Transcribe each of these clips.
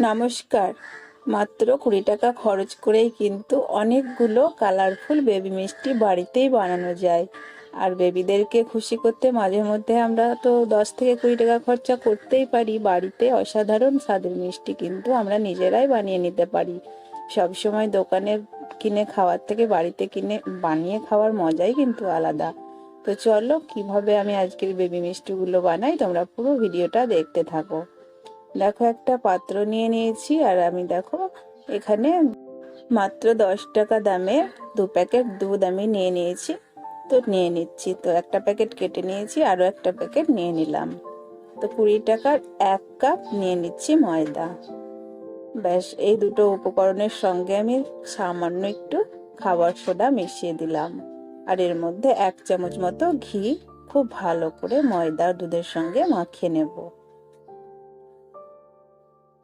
নমস্কার। মাত্র কুড়ি টাকা খরচ করেই কিন্তু অনেকগুলো কালারফুল বেবি মিষ্টি বাড়িতেই বানানো যায়। আর বেবিদেরকে খুশি করতে মাঝে মধ্যে আমরা তো দশ থেকে কুড়ি টাকা খরচা করতেই পারি। বাড়িতে অসাধারণ স্বাদের মিষ্টি কিন্তু আমরা নিজেরাই বানিয়ে নিতে পারি। সব সময় দোকানে কিনে খাওয়ার থেকে বাড়িতে কিনে বানিয়ে খাওয়ার মজাই কিন্তু আলাদা। তো চলো, কীভাবে আমি আজকের বেবি মিষ্টিগুলো বানাই তোমরা পুরো ভিডিওটা দেখতে থাকো। দেখো, একটা পাত্র নিয়ে নিয়েছি আর আমি দেখো, এখানে মাত্র দশ টাকা দামে দু প্যাকেট দুধ আমি নিয়ে নিয়েছি। তো নিয়ে নিচ্ছি। তো একটা প্যাকেট কেটে নিয়েছি, আরও একটা প্যাকেট নিয়ে নিলাম। তো কুড়ি টাকার এক কাপ নিয়ে নিচ্ছি ময়দা। ব্যাস, এই দুটো উপকরণের সঙ্গে আমি সামান্য একটু খাবার সোডা মিশিয়ে দিলাম। আর এর মধ্যে এক চামচ মতো ঘি, খুব ভালো করে ময়দা দুধের সঙ্গে মাখিয়ে নেব।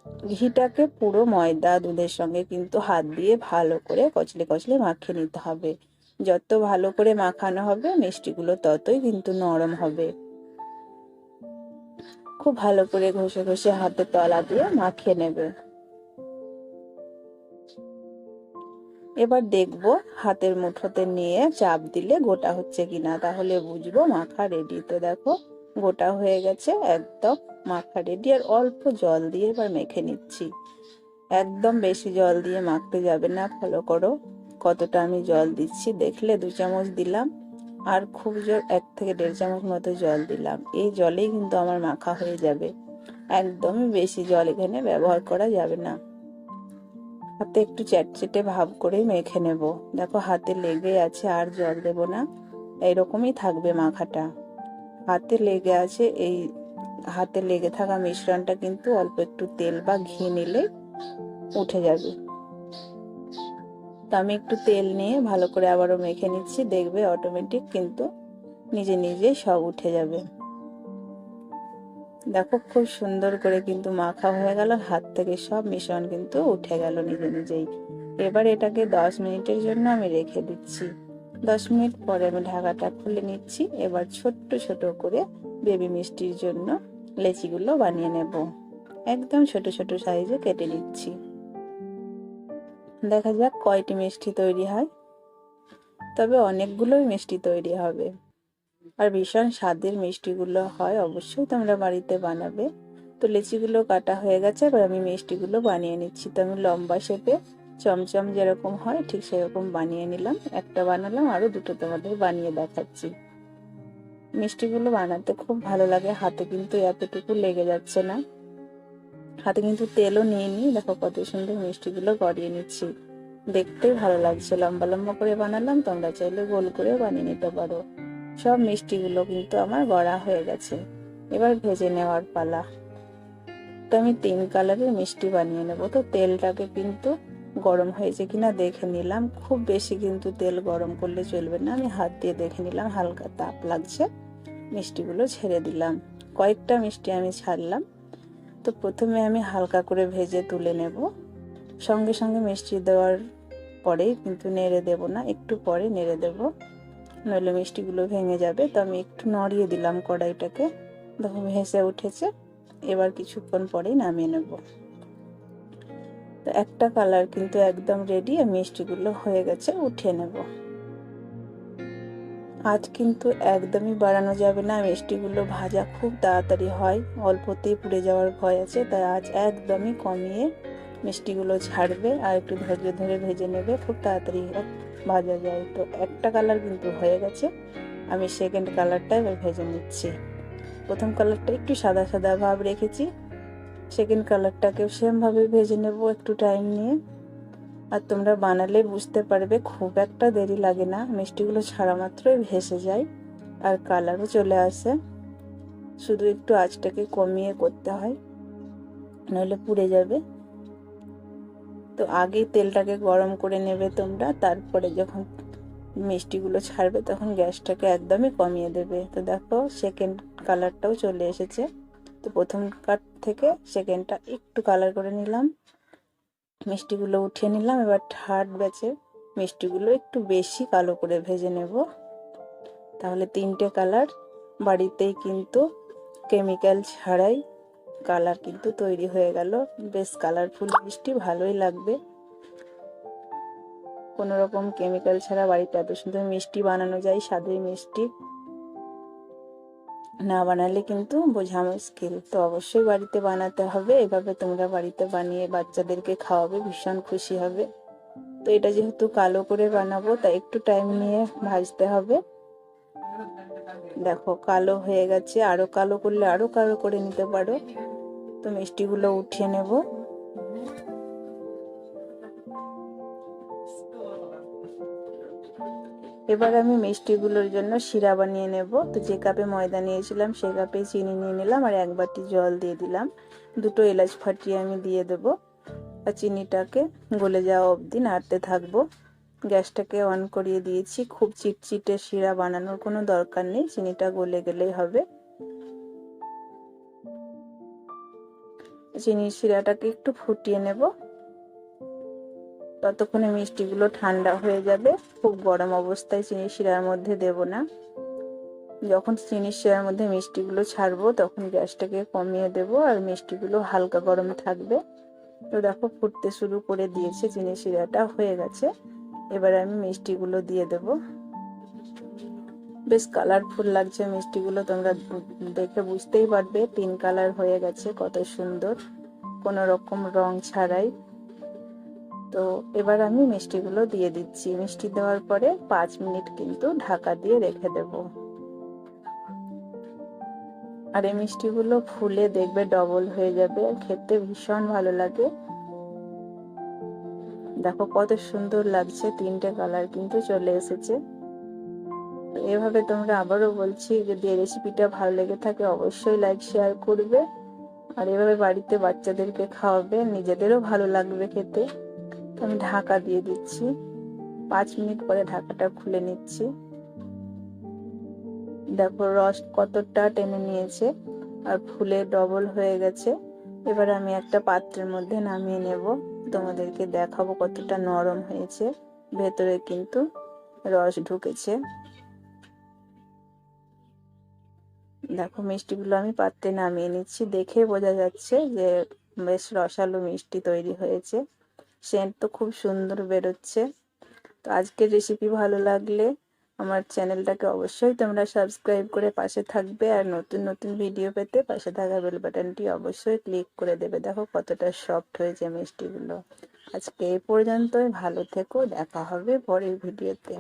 ঘিটাকে পুরো ময়দা দুধের সঙ্গে কিন্তু হাত দিয়ে ভালো করে কচলে কচলে মাখিয়ে নিতে হবে। যত ভালো করে মাখানো হবে, মিষ্টিগুলো ততই কিন্তু নরম হবে। খুব ভালো করে ঘষে ঘষে হাতে তলা দিয়ে মাখিয়ে নেবে। এবার দেখব হাতের মুঠোতে নিয়ে চাপ দিলে গোটা হচ্ছে কিনা, তাহলে বুঝব মাখা রেডি তো দেখো, গোটা হয়ে গেছে একদম মাখা রেডি আর অল্প জল দিয়ে এবার মেখে নিচ্ছি। একদম বেশি জল দিয়ে মাখতে যাবে না ফলো করো। কতটা আমি জল দিচ্ছি দেখলে দু চামচ দিলাম আর খুব জোর এক থেকে দেড় চামচ মতো জল দিলাম। এই জলেই কিন্তু আমার মাখা হয়ে যাবে। একদমই বেশি জল এখানে ব্যবহার করা যাবে না। হাতে একটু চ্যাটচেটে ভাব করে মেখে নেব। দেখো হাতে লেগে আছে, আর জল দেব না। এইরকমই থাকবে মাখাটা। হাতে লেগে আছে এই হাতে লেগে থাকা মিশ্রণটা কিন্তু অল্প একটু তেল বা ঘি নিলে উঠে যাবে। তো আমি একটু তেল নিয়ে ভালো করে আবারও মেখে নিচ্ছি, দেখবে অটোমেটিক কিন্তু নিজে নিজে সব উঠে যাবে। দেখো খুব সুন্দর করে কিন্তু মাখা হয়ে গেল, হাত থেকে সব মিশ্রণ কিন্তু উঠে গেল নিজে নিজেই। এবার এটাকে দশ মিনিটের জন্য আমি রেখে দিচ্ছি। দশ মিনিট পরে আমি ঢাকাটা খুলে নিচ্ছি, এবার ছোট্ট ছোট করে বেবি মিষ্টির জন্য লেচিগুলো বানিয়ে নেব। একদম ছোট ছোট সাইজে কেটে নিচ্ছি। দেখা যাক কয়টি মিষ্টি তৈরি হয়। তবে অনেকগুলোই মিষ্টি তৈরি হবে। আর ভীষণ স্বাদের মিষ্টিগুলো হয়, অবশ্যই তোমরা বাড়িতে বানাবে। তো লেচিগুলো কাটা হয়ে গেছে, এবার আমি মিষ্টিগুলো বানিয়ে নিচ্ছি। তো আমি লম্বা শেপে চমচম যেরকম হয়, ঠিক সেরকম বানিয়ে নিলাম। একটা বানালাম, আরও দুটো তোমাদের বানিয়ে দেখাচ্ছি। মিষ্টিগুলো বানাতে খুব ভালো লাগে। হাতে কিন্তু এতটুকু লেগে যাচ্ছে না। হাতে কিন্তু তেলও নিয়ে নিই। দেখো কত সুন্দর মিষ্টিগুলো গড়িয়ে নিচ্ছি। দেখতে ভালো লাগছে। লম্বা লম্বা করে বানালাম, তোমরা চাইলে গোল করে বানিয়ে নিতে পারো। সব মিষ্টিগুলো কিন্তু আমার গড়া হয়ে গেছে। এবার ভেজে নেওয়ার পালা। তো আমি তিন কালারের মিষ্টি বানিয়ে নেব। তো তেলটাকে কিন্তু গরম হয়েছে কিনা দেখে নিলাম। খুব বেশি কিন্তু তেল গরম করলে চলবে না। আমি হাত দিয়ে দেখে নিলাম, হালকা তাপ লাগছে। মিষ্টিগুলো ছেড়ে দিলাম। কয়েকটা মিষ্টি আমি ছাড়লাম। তো প্রথমে আমি হালকা করে ভেজে তুলে নেব। সঙ্গে সঙ্গে মিষ্টি দেওয়ার পরেই কিন্তু নেড়ে দেব না, একটু পরে নেড়ে দেব। নইলে মিষ্টিগুলো ভেঙে যাবে। তো আমি একটু নড়িয়ে দিলাম কড়াইটাকে। দেখো ভেসে উঠেছে। এবার কিছুক্ষণ পরেই নামিয়ে নেব। তো একটা কালার কিন্তু একদম রেডি আর মিষ্টিগুলো হয়ে গেছে, উঠিয়ে নেব। আজ কিন্তু একদমই বাড়ানো যাবে না। মিষ্টিগুলো ভাজা খুব তাড়াতাড়ি হয়। অল্পতেই পুড়ে যাওয়ার ভয় আছে, তাই আজ একদমই কমিয়ে মিষ্টিগুলো ছাড়বে আর একটু ধৈর্য ধরে ভেজে নেবে। খুব তাড়াতাড়ি ভাজা যায়। তো একটা কালার কিন্তু হয়ে গেছে। আমি সেকেন্ড কালারটা এবার ভেজে নিচ্ছি। প্রথম কালারটা একটু সাদা সাদা ভাব রেখেছি। সেকেন্ড কালারটাকেও সেমভাবে ভেজে নেব একটু টাইম নিয়ে। আর তোমরা বানালে বুঝতে পারবে, খুব একটা দেরি লাগে না। মিষ্টিগুলো ছাড়া মাত্রই ভেসে যায় আর কালারও চলে আসে। শুধু একটু আঁচটাকে কমিয়ে করতে হয়, নইলে পুড়ে যাবে। তো আগে তেলটাকে গরম করে নেবে তোমরা, তারপরে যখন মিষ্টিগুলো ছাড়বে তখন গ্যাসটাকে একদমই কমিয়ে দেবে। তো দেখো সেকেন্ড কালারটাও চলে এসেছে। তো প্রথম কাট থেকে সেকেন্ডটা একটু কালার করে নিলাম। মিষ্টিগুলো উঠিয়ে নিলাম, এবার থার্ড ব্যাচে মিষ্টিগুলো একটু বেশি কালো করে ভেজে নেব। তাহলে তিনটে কালার, বাড়িতেই কিন্তু কেমিক্যাল ছাড়াই কালার কিন্তু তৈরি হয়ে গেল। বেশ কালারফুল মিষ্টি, ভালোই লাগবে। কোনো রকম কেমিক্যাল ছাড়া বাড়িতে এত সুন্দর মিষ্টি বানানো যায় স্বাদের মিষ্টি। না বানালে কিন্তু বোঝা মুশকিল। তো অবশ্যই বাড়িতে বানাতে হবে। এভাবে তোমরা বাড়িতে বানিয়ে বাচ্চাদেরকে খাওয়াবে, ভীষণ খুশি হবে। তো এটা যেহেতু কালো করে বানাবো, তাই একটু টাইম নিয়ে ভাজতে হবে। দেখো, কালো হয়ে গেছে। আরও কালো করলে আরও কালো করে নিতে পারো। তো মিষ্টিগুলো উঠিয়ে নেব। এবার আমি মিষ্টিগুলোর জন্য শিরা বানিয়ে নেব। তো যে কাপে ময়দা নিয়েছিলাম, সে কাপে চিনি নিয়ে নিলাম আর এক বাটি জল দিয়ে দিলাম। দুটো এলাচ ফাটিয়ে আমি দিয়ে দেবো। আর চিনিটাকে গলে যাওয়া অবধি নাড়তে থাকব। গ্যাসটাকে অন করিয়ে দিয়েছি। খুব চিটচিটে শিরা বানানোর কোনো দরকার নেই, চিনিটা গলে গেলেই হবে। চিনির শিরাটাকে একটু ফুটিয়ে নেব। ততক্ষণে মিষ্টিগুলো ঠান্ডা হয়ে যাবে। খুব গরম অবস্থায় চিনি শিরার মধ্যে দেব না। যখন চিনি শিরার মধ্যে মিষ্টিগুলো ছাড়বো, তখন গ্যাসটাকে কমিয়ে দেব আর মিষ্টিগুলো হালকা গরম থাকবে। তো দেখো, ফুটতে শুরু করে দিয়েছে চিনি শিরাটা, হয়ে গেছে। এবার আমি মিষ্টিগুলো দিয়ে দেব। বেশ কালারফুল লাগছে মিষ্টিগুলো, তোমরা দেখে বুঝতেই পারবে। পিঙ্ক কালার হয়ে গেছে, কত সুন্দর। কোনো রকম রং ছাড়াই। তো এবার আমি মিষ্টিগুলো দিয়ে দিচ্ছি। মিষ্টি দেওয়ার পরে পাঁচ মিনিট কিন্তু ঢাকা দিয়ে রেখে দেব। আর এই মিষ্টিগুলো ফুলে দেখবে ডবল হয়ে যাবে। খেতে ভীষণ ভালো লাগে। দেখো কত সুন্দর লাগছে, তিনটে কালার কিন্তু চলে এসেছে। এভাবে তোমরা আবারও বলছি, যদি এই রেসিপিটা ভালো লেগে থাকে অবশ্যই লাইক শেয়ার করবে। আর এভাবে বাড়িতে বাচ্চাদেরকে খাওয়াবে, নিজেদেরও ভালো লাগবে খেতে। আমি ঢাকা দিয়ে দিচ্ছি। পাঁচ মিনিট পরে ঢাকাটা খুলে নিচ্ছি। দেখো রস কতটা টেনে নিয়েছে আর ফুলে ডবল হয়ে গেছে। এবার আমি একটা পাত্রের মধ্যে নামিয়ে নেব। তোমাদেরকে দেখাবো কতটা নরম হয়েছে। ভেতরে কিন্তু রস ঢুকেছে। দেখো মিষ্টিগুলো আমি পাত্রে নামিয়ে নিচ্ছি। দেখে বোঝা যাচ্ছে যে বেশ রসালো মিষ্টি তৈরি হয়েছে। সেন্ট তো খুব সুন্দর বেরোচ্ছে। তো আজকের রেসিপি ভালো লাগলে আমার চ্যানেলটাকে অবশ্যই তোমরা সাবস্ক্রাইব করে পাশে থাকবে আর নতুন নতুন ভিডিও পেতে পাশে থাকা বেল বাটনটি অবশ্যই ক্লিক করে দেবে। দেখো কতটা সফট হয়েছে মিষ্টিগুলো। আজকে এই পর্যন্তই, ভালো থেকো, দেখা হবে পরের ভিডিওতে